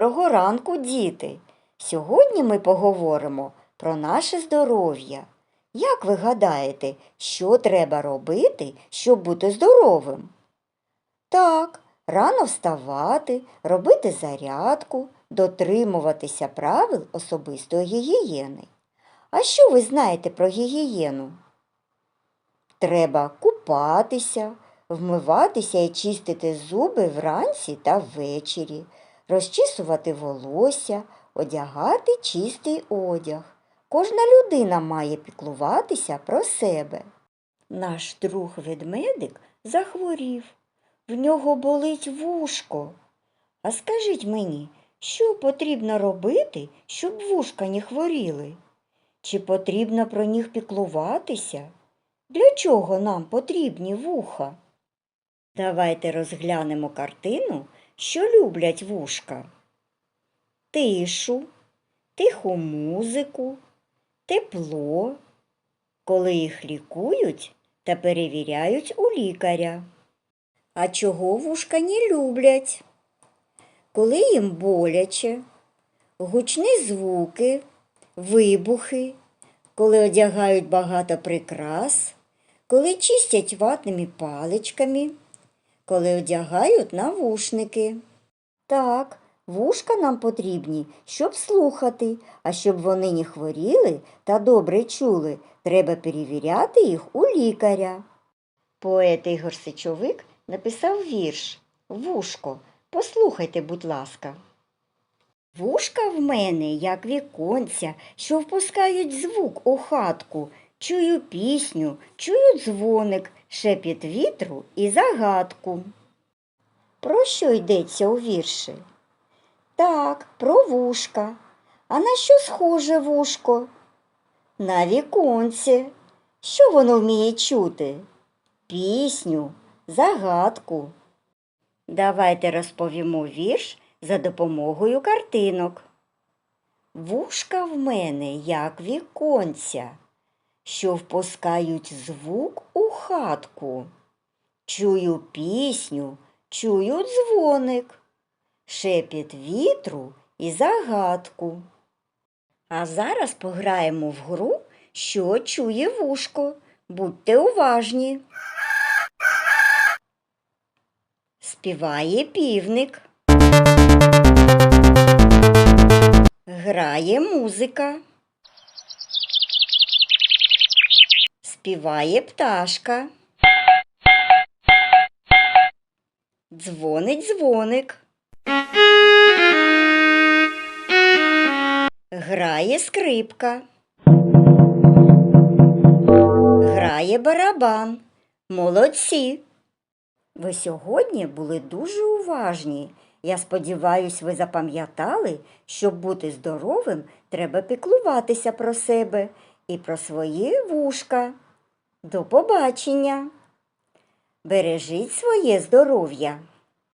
ранок, діти! Сьогодні ми поговоримо про наше здоров'я. Як ви гадаєте, що треба робити, щоб бути здоровим? Так, рано вставати, робити зарядку, дотримуватися правил особистої гігієни. А що ви знаєте про гігієну? Треба купатися, вмиватися і чистити зуби вранці та ввечері, розчісувати волосся, одягати чистий одяг. Кожна людина має піклуватися про себе. Наш друг ведмедик захворів. В нього болить вушко. А скажіть мені, що потрібно робити, щоб вушка не хворіли? Чи потрібно про них піклуватися? Для чого нам потрібні вуха? Давайте розглянемо картину, що люблять вушка. Тишу, тиху музику, тепло, коли їх лікують та перевіряють у лікаря. А чого вушка не люблять? Коли їм боляче, гучні звуки, вибухи, коли одягають багато прикрас, коли чистять ватними паличками, коли одягають навушники. Так, вушка нам потрібні, щоб слухати, а щоб вони не хворіли та добре чули, треба перевіряти їх у лікаря. Поет Ігор Сичовик написав вірш Вушко. Послухайте, будь ласка. Вушка в мене, як віконця, що впускають звук у хатку. Чую пісню, чую дзвоник, шепіт вітру і загадку. Про що йдеться у вірші? Так, про вушка. А на що схоже вушко? На віконце. Що воно вміє чути? Пісню, загадку. Давайте розповімо вірш за допомогою картинок. Вушка в мене, як віконця, що впускають звук у хатку. Чую пісню, чую дзвоник, шепіт вітру і загадку. А зараз пограємо в гру, що чує вушко. Будьте уважні. Співає півник. Грає музика. Співає пташка. Дзвонить дзвоник. Грає скрипка. Грає барабан. Молодці. Ви сьогодні були дуже уважні. Я сподіваюсь, ви запам'ятали, щоб бути здоровим, треба піклуватися про себе і про свої вушка. До побачення. Бережіть своє здоров'я.